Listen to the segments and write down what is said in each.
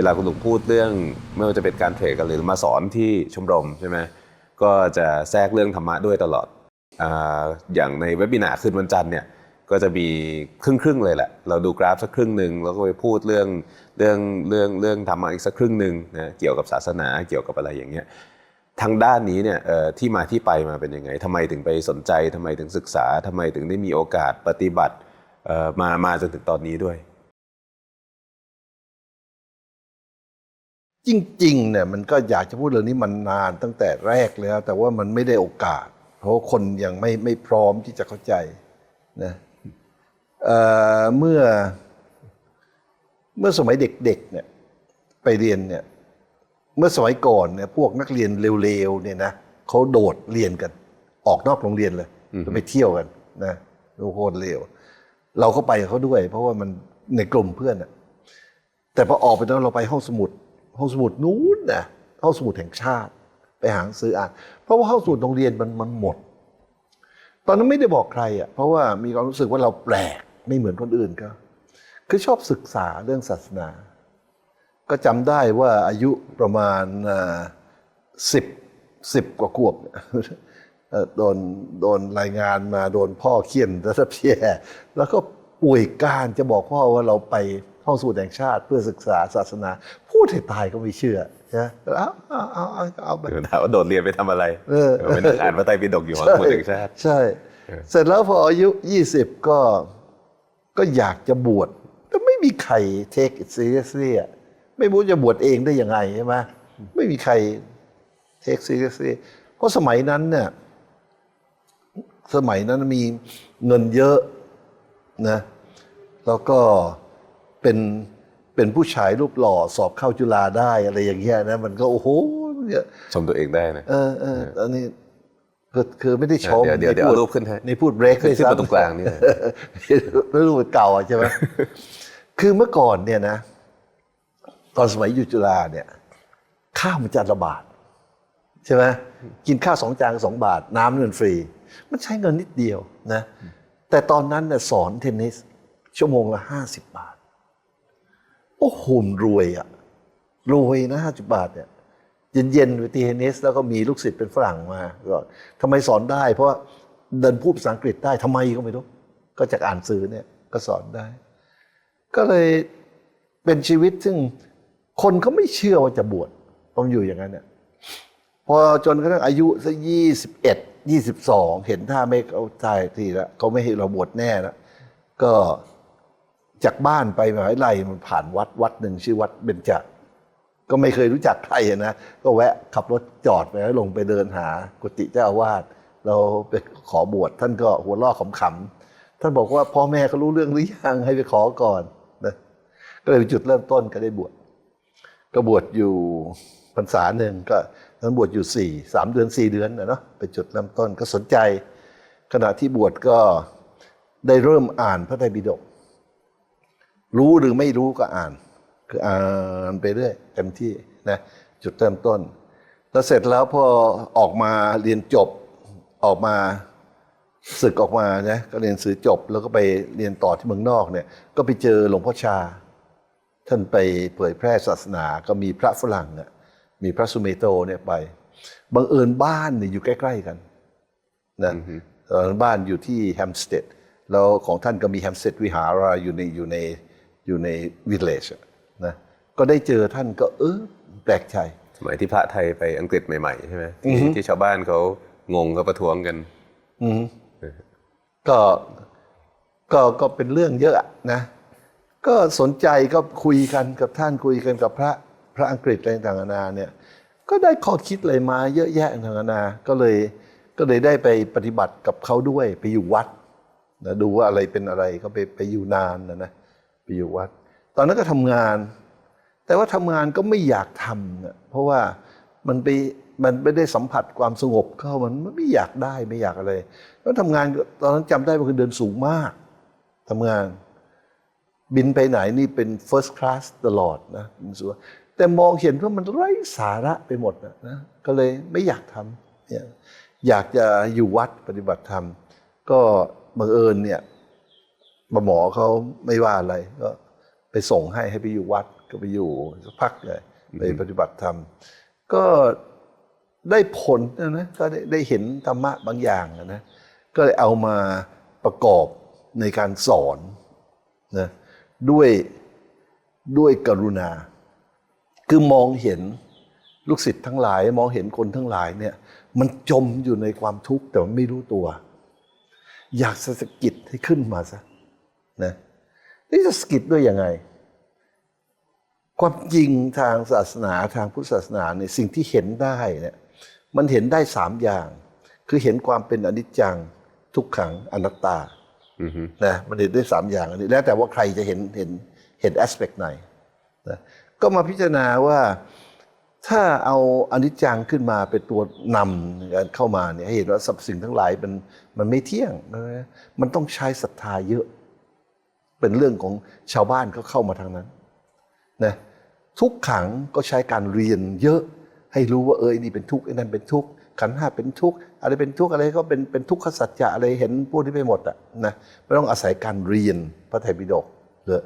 วลาคุณลุงพูดเรื่องไม่ว่าจะเป็นการเทรดกันหรือมาสอนที่ชมรมใช่ไหมก็จะแทรกเรื่องธรรมะด้วยตลอดออย่างในเว็บบินาร์คืนวันจันทร์เนี่ยก็จะมีครึ่งครึ่งเลยแหละ เราดูกราฟสักครึ่งหนึ่งแล้วก็ไปพูดเรื่องเรื่องเรื่องเรื่องธรรมะอีกสักครึ่งหนึ่งนะเกี่ยวกับศาสนาเกี่ยวกับอะไรอย่างเงี้ยทางด้านนี้เนี่ยที่มาที่ไปมาเป็นยังไงทำไมถึงไปสนใจทำไมถึงศึกษาทำไมถึงได้มีโอกาสปฏิบัติมามาจนถึงตอนนี้ด้วย จริงๆเนี่ยมันก็อยากจะพูดเรื่องนี้มันนานตั้งแต่แรกแล้ว แต่ว่ามันไม่ได้โอกาส เพราะว่าคนยังไม่ไม่พร้อมที่จะเข้าใจนะเอ่อเมื่อเมื่อสมัยเด็กๆเนี่ยไปเรียนเนี่ยเมื่อสมัยก่อนเนี่ยพวกนักเรียนเร็วๆเนี่ยนะเขาโดดเรียนกัน ออกนอกโรงเรียนเลยจะไปเที่ยวกันนะโคตรเร็วเราก็ไปกับเขาด้วย เพราะว่ามันในกลุ่มเพื่อนอะแต่พอออกไปแล้วเราไปห้องสมุด ห้องสมุดนู้นนะห้องสมุดแห่งชาติ ไปหาหนังสืออ่านเพราะว่าห้องสมุดโรงเรียนมันมันหมด ตอนนั้นไม่ได้บอกใครอะเพราะว่ามีความรู้สึกว่าเราแปลกไม่เหมือนคนอื่นก็คือชอบศึกษาเรื่องศาสนา ก็จำได้ว่าอายุประมาณสิบสิบกว่าขวบเนี่ยโดนโดนรายงานมาโดนพ่อเคี่ยนแล้วแย่แล้วก็ป่วยการจะบอกพ่อว่าเราไป ห้องสมุดแห่งชาติ เพื่อศึกษาศาสนา พูดให้ตายก็ไม่เชื่อนะเอาเอาเอาเอาเอาไปถามว่าโดดเรียนไปทำอะไรเออไปนั่งอ่านพระไตรปิฎกอยู่หอสมุดแห่งชาติ ใช่ เสร็จแล้วพออายุยี่สิบก็ก็อยากจะบวชแต่ไม่มีใคร take it seriously อะไม่รู้จะบวชเองได้ยังไงใช่ไหมไม่มีใคร take seriously เพราะสมัยนั้นเนี่ยสมัยนั้นมีเงินเยอะนะ แล้วก็ เป็นเป็นผู้ชายรูปหล่อสอบเข้าจุฬาได้อะไรอย่างเงี้ยนะมันก็โอ้โหเนี่ยชมตัวเองได้นะเออเอออันนี้คือคือไม่ได้ชมเดี๋ยวเดี๋ยวเดี๋ยวนี่พูเอารูปขึ้นให้นี่พูดเบรกขึ้นขึ้นมาตรงกลางนี่ไม่รู้เก่าอะใช่ไหมคือเมื่อก่อนเนี่ยนะ ตอนสมัยอยู่จุฬาเนี่ย ข้าวมันจานละบาทใช่ไหมกินข้าวสองจานก็สองบาท น้ำเงินฟรี มันใช้เงินนิดเดียวนะ แต่ตอนนั้นเนี่ยสอนเทนนิสชั่วโมงละห้าสิบบาท โอ้โหรวยอะรวยนะห้าสิบบาทเนี่ยเย็นๆไปตีเทนนิสแล้วก็มีลูกศิษย์เป็นฝรั่งมาก็ทำไมสอนได้ เพราะว่าเดินพูดภาษาอังกฤษได้ทำไมก็ไม่รู้ก็จากอ่านสื่อเนี่ยก็สอนได้ ก็เลยเป็นชีวิตซึ่งคนเขาไม่เชื่อว่าจะบวชต้องอยู่อย่างนั้นเนี่ยพอจนกระทั่งอายุสักยี่สิบเอ็ดยี่สิบสองเห็นท่าไม่เข้าใจทีล้วเขาไม่ให้เราบวชแน่แล้วก็ จากบ้านไปมหาวิทยาลัยมันผ่านวัดวัดหนึ่งชื่อวัดเบญจก็ไม่เคยรู้จักใครนะก็แวะขับรถจอดไปแล้วลงไปเดินหากุฏิเจ้าอาวาสเราไปขอบวชท่านก็หัวเราะขำๆท่านบอกว่าพ่อแม่เขารู้เรื่องหรือยังให้ไปขอก่อนนะก็เลยเป็นจุดเริ่มต้นก็ได้บวชก็บวชอยู่พรรษาหนึ่งก็นั้นบวชอยู่สี่สามเดือนสี่เดือนนะเนาะเป็นจุดเริ่มต้นก็สนใจ ขณะที่บวชก็ได้เริ่มอ่านพระไตรปิฎก รู้หรือไม่รู้ก็อ่าน คืออ่านไปเรื่อยเต็มที่นะจุดเริ่มต้น แล้วเสร็จแล้วพอออกมาเรียนจบออกมาศึกออกมานะก็เรียนสื่อจบแล้วก็ไปเรียนต่อที่เมืองนอกเนี่ย ก็ไปเจอหลวงพ่อชา ท่านไปเผยแพร่ศาสนาก็มีพระฝรั่งอะมีพระสุเมโตเนี่ยไปบังเอิญบ้านเนี่ยอยู่ใกล้ ๆกันนะตอนนั้นบ้านอยู่ที่แฮมสเตดแล้วของท่านก็มีแฮมสเตดวิหาราอยู่ในอยู่ใน อยู่ในวิลเลจนะก็ได้เจอท่านก็เออแปลกใจสมัยที่พระไทยไปอังกฤษใหม่ๆใช่ไหมที่ที่ชาวบ้านเขางงเขาประท้วงกันก็ก็ก็เป็นเรื่องเยอะนะ ก็สนใจก็คุยกันกับท่านคุยกันกับพระพระอังกฤษอะไรต่างๆนานาเนี่ย ก็ได้ข้อคิดอะไรมาเยอะแยะต่างๆนานาก็เลยก็เลยได้ไปปฏิบัติกับเขาด้วยไปอยู่วัดนะดูว่าอะไรเป็นอะไรก็ไปไปอยู่นานนะนะไป อยู่วัด ตอนนั้นก็ทำงาน แต่ว่าทำงานก็ไม่อยากทำนะเพราะว่ามันไปมันไม่ได้สัมผัสความสงบเข้ามันไม่อยากได้ไม่อยากอะไรแล้วทำงานตอนนั้นจำได้ว่าคือเดินสูงมากทำงาน บินไปไหนนี่เป็น first class ตลอดนะรู้สึกว่าแต่มองเห็นว่ามันไร้สาระไปหมดนะนะก็เลยไม่อยากทำเนี่ยอยากจะอยู่วัดปฏิบัติธรรม ก็บังเอิญเนี่ย หมอเขาไม่ว่าอะไร ก็ไปส่งให้ให้ไปอยู่วัดก็ไปอยู่สักพักเลยไปปฏิบัติธรรม ก็ได้ผลนะนะก็ได้ได้เห็นธรรมะบางอย่างนะก็เลยเอามาประกอบในการสอนนะด้วยด้วยกรุณา คือมองเห็นลูกศิษย์ทั้งหลาย มองเห็นคนทั้งหลายเนี่ย มันจมอยู่ในความทุกข์แต่มันไม่รู้ตัว อยากจะสะกิดให้ขึ้นมาซะ นะนี่จะสะกิดด้วยยังไง ความจริงทางศาสนาทางพุทธศาสนาเนี่ยสิ่งที่เห็นได้เนี่ยมันเห็นได้สามอย่าง คือเห็นความเป็นอนิจจังทุกขังอนัตตาอือฮึนะมันเห็นได้สามอย่างอันนี้แล้วแต่ว่าใครจะเห็นเห็นเห็นแอสเปกไหนนะก็มาพิจารณาว่าถ้าเอาอนิจจังขึ้นมาเป็นตัวนำในการเข้ามาเนี่ยให้เห็นว่าสรรพสิ่งทั้งหลายมันมันไม่เที่ยงนะมันต้องใช้ศรัทธาเยอะ เป็นเรื่องของชาวบ้านเขาเข้ามาทางนั้นนะทุกขังก็ใช้การเรียนเยอะให้รู้ว่าเออไอ้นี่เป็นทุกข์ไอ้นั่นเป็นทุกข์ขันห้าเป็นทุกข์อะไรเป็นทุกข์อะไรก็เป็นเป็นทุกขสัจจะอะไรเห็นพวกนี้ไปหมดอะนะไม่ต้องอาศัยการเรียนพระไตรปิฎกเลย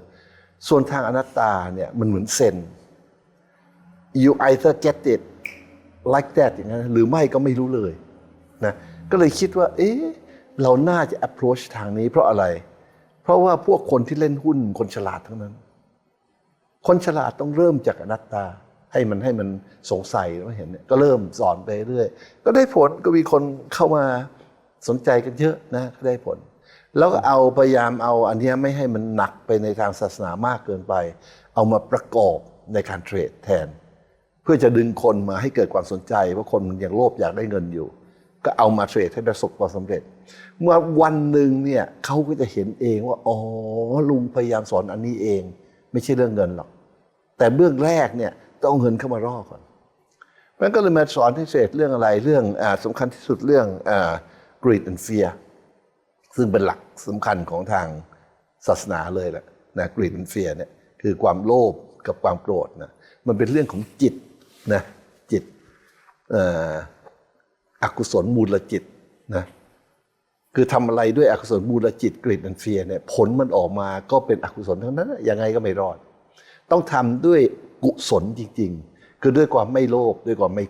ส่วนทางอนัตตาเนี่ยมันเหมือนเซน you either get it like that อย่างนั้นหรือไม่ก็ไม่รู้เลยนะก็เลยคิดว่า เอ๊ะเราน่าจะ approach ทางนี้เพราะอะไร เพราะว่าพวกคนที่เล่นหุ้นคนฉลาดทั้งนั้น คนฉลาดต้องเริ่มจากอนัตตา ให้มันให้มันสงสัยว่าเห็นเนี่ยก็เริ่มสอนไปเรื่อยก็ได้ผลก็มีคนเข้ามาสนใจกันเยอะนะก็ได้ผล แล้วก็เอาพยายามเอาอันนี้ไม่ให้มันหนักไปในทางศาสนามากเกินไป เอามาประกอบในการเทรดแทน เพื่อจะดึงคนมาให้เกิดความสนใจเพราะคนมันยังโลภอยากได้เงินอยู่ ก็เอามาเทรดให้ประสบความสำเร็จ เมื่อวันหนึ่งเนี่ยเขาก็จะเห็นเองว่าอ๋อลุงพยายามสอนอันนี้เอง ไม่ใช่เรื่องเงินหรอก แต่เบื้องแรกเนี่ยต้องเอาเงินเข้ามาร่อก่อนเพราะฉะนั้นก็เลยมาสอนให้เทรดเรื่องอะไรเรื่องอสำคัญที่สุดเรื่องอ่า greed and fear ซึ่งเป็นหลักสำคัญของทางศาสนาเลยแหละนะ greed and fear เนี่ยคือความโลภกับความโกรธนะมันเป็นเรื่องของจิตนะจิต อกุศลมูลจิตนะคือทำอะไรด้วยอกุศลมูลจิตกริดอันเฟียเนี่ยผลมันออกมาก็เป็นอกุศลทั้งนั้นยังไงก็ไม่รอด ต้องทำด้วยกุศลจริง ๆ คือด้วยความไม่โลภด้วยความไม่